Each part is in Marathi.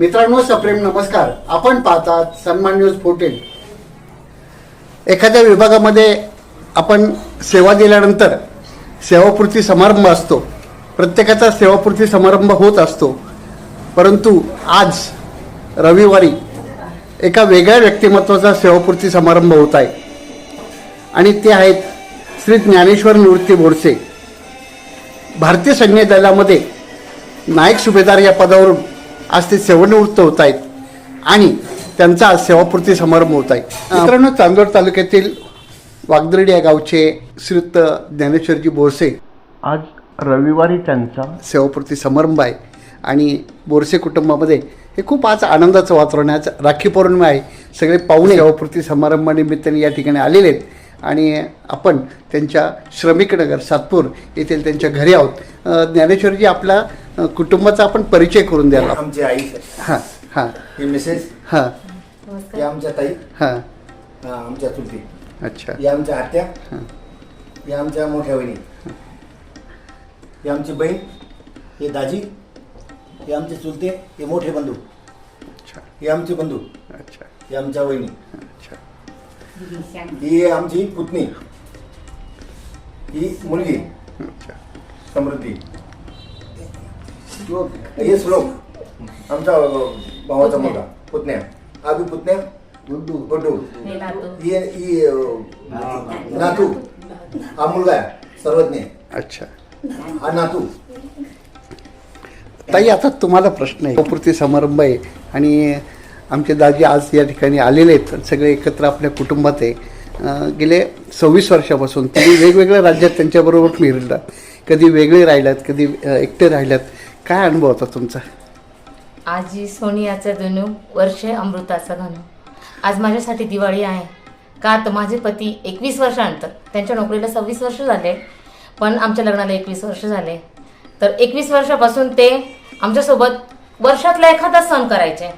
मित्रांनो सप्रेम नमस्कार. आपण पाहतात सन्मान न्यूज फोर्टीन एखाद्या विभागामध्ये आपण सेवा दिल्यानंतर सेवापूर्ती समारंभ असतो. प्रत्येकाचा सेवापूर्ती समारंभ होत असतो. परंतु आज रविवारी एका वेगळ्या व्यक्तिमत्वाचा सेवापूर्ती समारंभ होत आहे. आणि ते आहेत श्री ज्ञानेश्वर निवृत्ती बोरसे. भारतीय सैन्य दलामध्ये नायक सुभेदार या पदावरून आज ते सेवानिवृत्त होत आहेत. आणि त्यांचा आज सेवापूर्ती समारंभ होत आहे. मित्रांनो चांदोड तालुक्यातील वागदर्डी या गावचे श्रीयुत ज्ञानेश्वरजी बोरसे आज रविवारी त्यांचा सेवापूर्ती समारंभ आहे. आणि बोरसे कुटुंबामध्ये हे खूप आज आनंदाचं वातावरण आहे. आज राखी पौर्णिमा आहे. सगळे पाहुणे सेवापूर्ती समारंभानिमित्ताने या ठिकाणी आलेले आहेत. आणि आपण त्यांच्या श्रमिक नगर सातपूर येथील त्यांच्या घरी आहोत. ज्ञानेश्वरजी आपला कुटुंबाचा आपण परिचय करून द्याल. आमची आई. हां हां. ही मिसेस. हां. ही आमच्या ताई. हां. हा, आमच्या चुलती. अच्छा. ही आमच्या आत्या. हां. ही आमच्या मोठ्या वहिनी. ही आमची बहीण. हे दाजी. हे आमचे चुलते. हे मोठे बंधू. अच्छा. हे आमचे बंधू. अच्छा. हे आमच्या वहिनी. अच्छा. ही आमची पुतणी. ही मुलगी. अच्छा. समृद्धी. हे श्लोक आमचा भावाचा मुलगा. पुतण्या. हा बी पुतण्या? गुड्डू. ही ही अं, नातू. हा मुलगा आहे सर्वज्ञ. अच्छा. हा नातू. ताई आता तुम्हाला प्रश्न आहे. सेवापूर्ती समारंभ आहे आणि आमचे दाजी आज या ठिकाणी आलेले आहेत. सगळे एकत्र आपल्या कुटुंबात आहे. अं, गेले सव्वीस वर्षापासून. तुम्ही वेगवेगळ्या राज्यात त्यांच्याबरोबर फिरलात. कधी वेगळे राहिलात कधी अं, एकटे राहिलात. काय अनुभव होता तुमचा? आजी सोनियाचं धनु वर्ष अमृताचं धनु. आज माझ्यासाठी दिवाळी आहे. का तर माझे पती एकवीस वर्षानंतर त्यांच्या नोकरीला सव्वीस वर्ष झाले पण आमच्या लग्नाला एकवीस वर्ष झाले. तर एकवीस वर्षापासून ते आमच्यासोबत वर्षातला एखादा सण करायचे.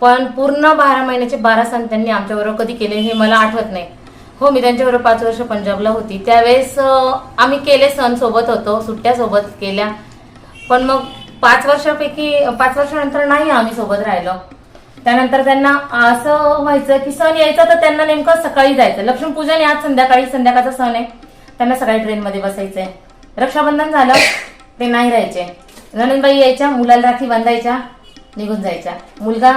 पण पूर्ण बारा महिन्याचे बारा सण त्यांनी आमच्याबरोबर कधी केले हे मला आठवत नाही. हो मी त्यांच्याबरोबर पाच वर्ष पंजाबला होती. त्यावेळेस आम्ही केले सण सोबत होतो सुट्ट्यासोबत केल्या. पण मग पाच वर्षापैकी पाच वर्षानंतर नाही आम्ही सोबत राहिलो. त्यानंतर त्यांना असं व्हायचं की सण यायचा तर त्यांना नेमकं सकाळी जायचं. लक्ष्मीपूजन आज संध्याकाळी संध्याकाळचा सण आहे. त्यांना सकाळी ट्रेनमध्ये बसायचंय. रक्षाबंधन झालं ते नाही राहायचे. ननंदबाई यायच्या मुलाला राखी बांधायच्या निघून जायच्या. मुलगा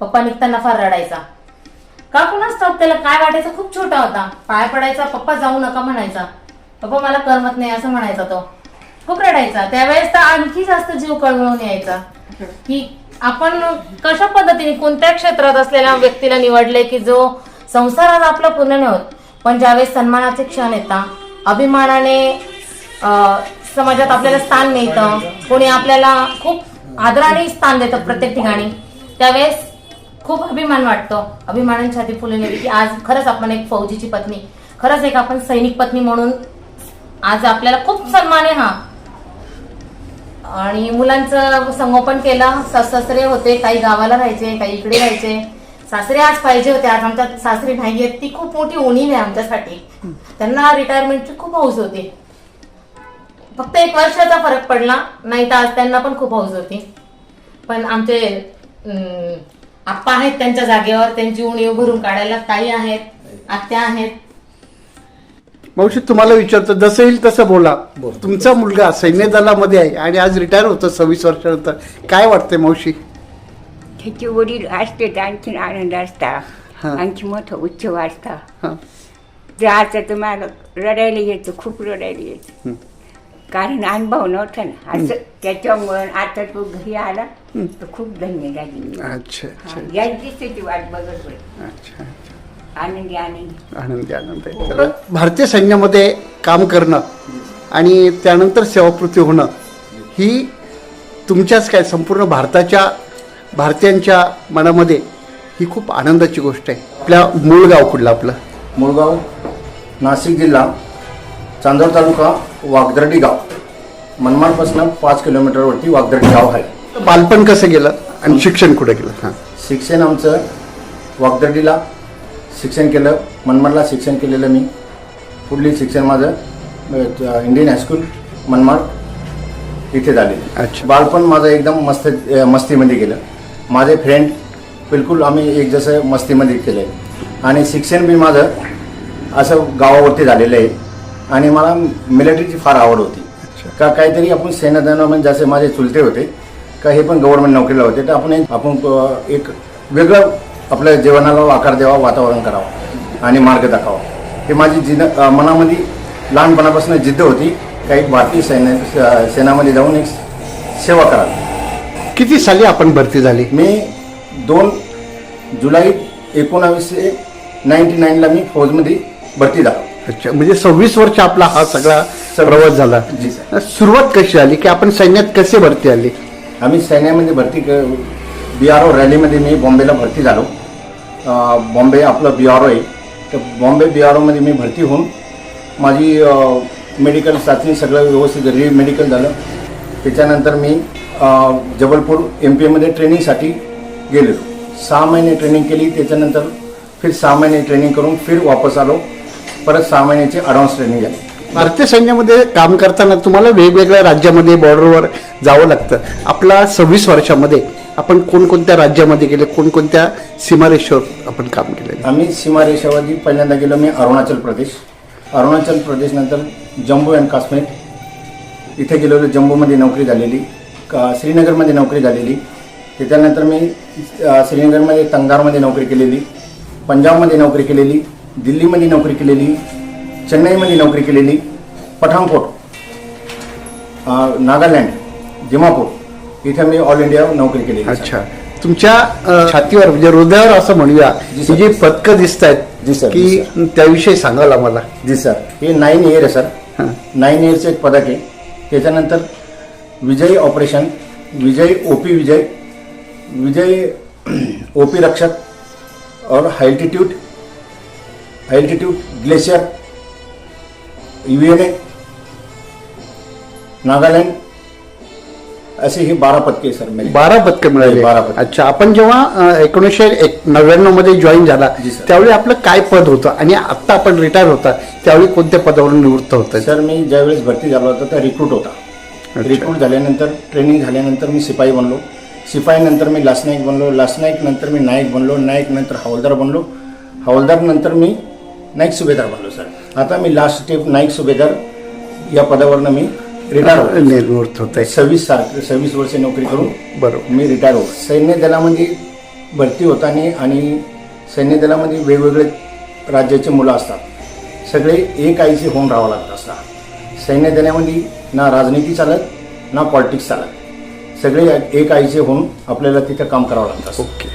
पप्पा निघताना फार रडायचा. का कुणाच ठाऊक त्याला काय वाटायचं? खूप छोटा होता. पाय पडायचा पप्पा जाऊ नका म्हणायचा. पप्पा मला करमत नाही असं म्हणायचा तो. खूप रडायचा त्यावेळेस तर आणखी जास्त जीव कळवळून यायचा. की आपण कशा पद्धतीने कोणत्या क्षेत्रात असलेल्या व्यक्तीला निवडले की जो संसारात आपला पूर्ण नाही होत पण ज्यावेळेस सन्मानाचे क्षण येतात अभिमानाने समाजात आपल्याला स्थान मिळतं कोणी आपल्याला खूप आदराने स्थान देतं प्रत्येक ठिकाणी त्यावेळेस खूप अभिमान वाटतो. अभिमानाने छाती फुललेली की आज खरंच आपण एक फौजीची पत्नी खरंच एक आपण सैनिक पत्नी म्हणून आज आपल्याला खूप सन्मान आहे हा. आणि मुलांचं संगोपन केलं. सासरे होते काही गावाला राहायचे काही इकडे राहायचे. सासरे आज पाहिजे होते. आज आमच्या सासरी नाही आहेत. ती खूप मोठी उणीव आहे आमच्यासाठी. त्यांना रिटायरमेंटची खूप हौस होती. फक्त एक वर्षाचा फरक पडला. नाही तर आज त्यांना पण खूप हौस होती. पण आमचे आप्पा आहेत त्यांच्या जागेवर. त्यांची उणीव भरून काढायला ताई आहेत आत्या आहेत. मावशी तुम्हाला विचारतो जसं येईल तसं बोला. तुमचा मुलगा सैन्य दलामध्ये आहे आणि आज रिटायर होतो सव्वीस वर्षानंतर. काय वाटतंय मावशी? त्याचे वडील असते तर आणखीन आनंद असता. हा. आणखी मोठा उत्सव असता हां. जायचं तर मला रडायला यायचं खूप रडायला यायचं. हं. कारण अनुभव नव्हता ना. असं त्याच्यामुळं आता तो घरी आला तर खूप धन्य झाली मी. अच्छा हा, अच्छा. याच दिवसाची वाट बघत होते. अच्छा. आनंदी आनंदी आनंदी आनंद आहे तर भारतीय सैन्यामध्ये काम करणं आणि त्यानंतर सेवापूर्ती होणं ही तुमच्याच काय संपूर्ण भारताच्या भारतीयांच्या मनामध्ये ही खूप आनंदाची गोष्ट आहे. आपल्या मूळ गाव कुठलं आपलं? मुळगाव नाशिक जिल्हा चांदोर तालुका वागदर्डी गाव. मनमाडपासून पाच किलोमीटरवरती वागदर्डी गाव आहे. बालपण कसं गेलं आणि शिक्षण कुठं गेलं? हां. शिक्षण आमचं वागदर्डीला शिक्षण केलं मनमाडला शिक्षण केलेलं मी. पुढली शिक्षण माझं इंडियन हायस्कूल मनमाड इथे झाले. अच्छा. बालपण माझं एकदम मस्त मस्तीमध्ये गेलं. माझे फ्रेंड बिलकुल आम्ही एक जसं मस्तीमध्ये केलं आहे आणि शिक्षण बी माझं असं गावावरती झालेलं आहे. आणि मला मिलिटरीची फार आवड होती. का काहीतरी आपण सेनादनामध्ये जसे माझे चुलते होते का हे पण गव्हर्नमेंट नोकरीला होते तर आपण आपण एक वेगळं आपल्या जीवनाला आकार द्यावा वातावरण करावं आणि मार्ग दाखवावा. हे माझी जिद मनामध्ये लहानपणापासून जिद्द होती. का एक भारतीय सैन्य सेनामध्ये जाऊन एक सेवा करावी. किती साली आपण भरती झाली? मी दोन जुलै एकोणावीसशे नाईन्टी नाईनला मी फौजमध्ये भरती झालो. अच्छा म्हणजे सव्वीस वर्ष आपला हा सगळा. प्रवास झाला. सुरुवात कशी आली की आपण सैन्यात कसे भरती आली? आम्ही सैन्यामध्ये भरती क बी आर ओ रॅलीमध्ये मी बॉम्बेला भरती झालो. बॉम्बे आपलं बी आर ओ आहे. तर बॉम्बे बी आर ओमध्ये मी भरती होऊन माझी मेडिकल चाचणी सगळं व्यवस्थित री मेडिकल झालं. त्याच्यानंतर मी जबलपूर एम पी एमध्ये ट्रेनिंगसाठी गेलो सहा महिने ट्रेनिंग केली. त्याच्यानंतर फिर सहा महिने ट्रेनिंग करून फिर वापस आलो. परत सहा महिन्याची ॲडव्हान्स ट्रेनिंग झाली. भारतीय सैन्यामध्ये काम करताना तुम्हाला वेगवेगळ्या राज्यामध्ये बॉर्डरवर जावं लागतं. आपला सव्वीस वर्षामध्ये आपण कोणकोणत्या राज्यामध्ये गेले कोणकोणत्या सीमारेषेवर आपण काम केले? आम्ही सीमारेषावरती पहिल्यांदा गेलो मी अरुणाचल प्रदेश. अरुणाचल प्रदेश नंतर जम्मू अँड काश्मीर. इथे गेलेलो जम्मूमध्ये नोकरी झालेली का श्रीनगरमध्ये नोकरी झालेली. त्याच्यानंतर मी श्रीनगरमध्ये तंगारमध्ये नोकरी केलेली पंजाबमध्ये नोकरी केलेली दिल्लीमध्ये नोकरी केलेली चेन्नईमध्ये नोकरी केलेली पठाणकोट नागालँड दिमापूर इथे मी ऑल इंडिया नोकरी सर. अच्छा. तुमच्या छातीवर म्हणजे हृदयावर असं म्हणूया जी, पदकं दिसत. आहेत की त्याविषयी सांगाल आम्हाला. जी सर. हे नाईन इयर आहे सर. नाईन इयरचं एक पदक आहे. त्याच्यानंतर विजयी operation Vijay OP Vijay Vijay OP Rakshak और high altitude high altitude glacier U N A Nagaland असे ही बारा पदके सर मेरी बारा पदकं मिळाली. बारा पदकं. अच्छा आपण जेव्हा एकोणीसशे एक नव्याण्णवमध्ये जॉईन झाला जी, सर. त्यावेळी आपलं काय पद होतं? आणि आता आपण रिटायर होता त्यावेळी कोणत्या पदावरून निवृत्त होतं सर मी ज्यावेळेस भरती झालो होता तर रिक्रूट होता. अच्छा. रिक्रूट झाल्यानंतर ट्रेनिंग झाल्यानंतर मी शिपाई बनलो. शिपाई नंतर मी लासनाईक बनलो. लासनाईक नंतर मी नाईक बनलो. नाईक नंतर हवालदार बनलो. हवालदार नंतर मी नाईक सुभेदार बनलो सर. आता मी लास्ट स्टेप नाईक सुभेदार या पदावरनं मी रिटायर होतो. होत आहे. सव्वीस सारखे सव्वीस वर्ष नोकरी करून बरोबर. मी रिटायर होतो. सैन्य दलामध्ये भरती होताना आणि सैन्य दलामध्ये वेगवेगळे राज्याचे मुलं असतात. सगळे एक आईचे होऊन राहावं लागतं असतात. सैन्य दलामध्ये ना राजनीती चालत ना पॉलिटिक्स चालत. सगळे एक आईचे होऊन आपल्याला तिथं काम करावं लागतं. ओके.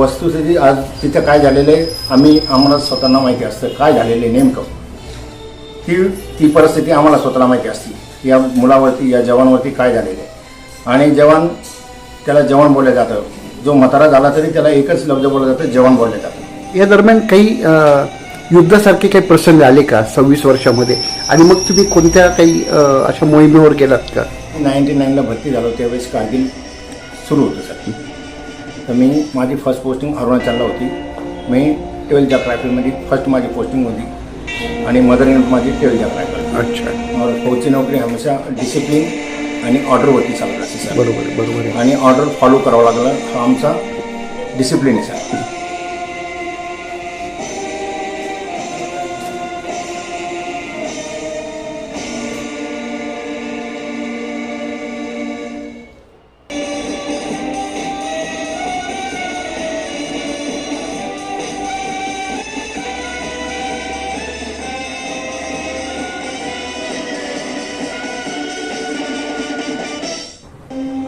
वस्तुस्थिती आज तिथं काय झालेलं आहे आम्ही आम्हाला स्वतःला माहिती असतं. काय झालेलं आहे नेमकं? ती ती परिस्थिती आम्हाला स्वतःला माहिती असते. या मुलावरती या जवानवरती काय झालेलं आहे. आणि जवान त्याला जवान बोललं जातं. जो म्हातारा झाला तरी त्याला एकच लफ्ज बोललं जातं जवान बोललं जातं. या दरम्यान काही युद्धासारखे काही प्रसंग आले का सव्वीस वर्षामध्ये? आणि मग तुम्ही कोणत्या काही अशा मोहिमेवर गेलात का? नाईन्टी नाईनला भरती झालो त्यावेळेस कारगिल सुरू होतं सर. तर मी माझी फर्स्ट पोस्टिंग अरुणाचलला होती. मी ट्वेल्थच्या रायफलमध्ये फर्स्ट माझी पोस्टिंग होती. आणि मदर इन माझी ट्वेल्थच्या रायफल अच्छा. फौजची नोकरी हमेशा डिसिप्लिन आणि ऑर्डरवरती चालत असते सर बरोबर बरोबर आणि ऑर्डर फॉलो करावं लागलं हा आमचा डिसिप्लिन आहे सर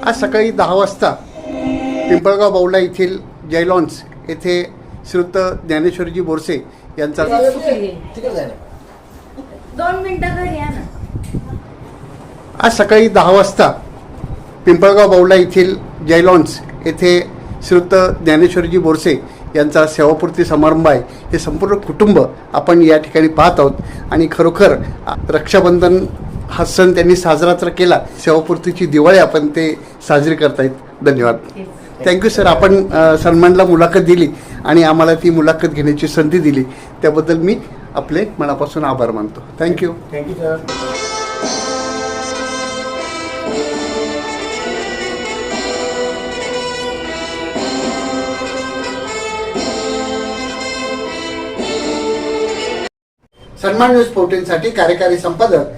आज सकाळी दहा वाजता पिंपळगाव बावला येथील जयलॉन्स येथे श्रुत ज्ञानेश्वरजी बोरसे यांचा आज सकाळी दहा वाजता पिंपळगाव बावला येथील जयलॉन्स येथे श्रुत ज्ञानेश्वरजी बोरसे यांचा सेवापूर्ती समारंभ आहे. हे संपूर्ण कुटुंब आपण या ठिकाणी पाहत आहोत आणि खरोखर रक्षाबंधन हा सण त्यांनी साजरा तर केला. सेवापूर्तीची दिवाळी आपण ते साजरी करतायत. धन्यवाद. थँक्यू सर आपण सन्मानला मुलाखत दिली आणि आम्हाला ती मुलाखत घेण्याची संधी दिली. त्याबद्दल मी आपले मनापासून आभार मानतो. थँक्यू सन्मान न्यूज फोर्टीनसाठी कार्यकारी संपादक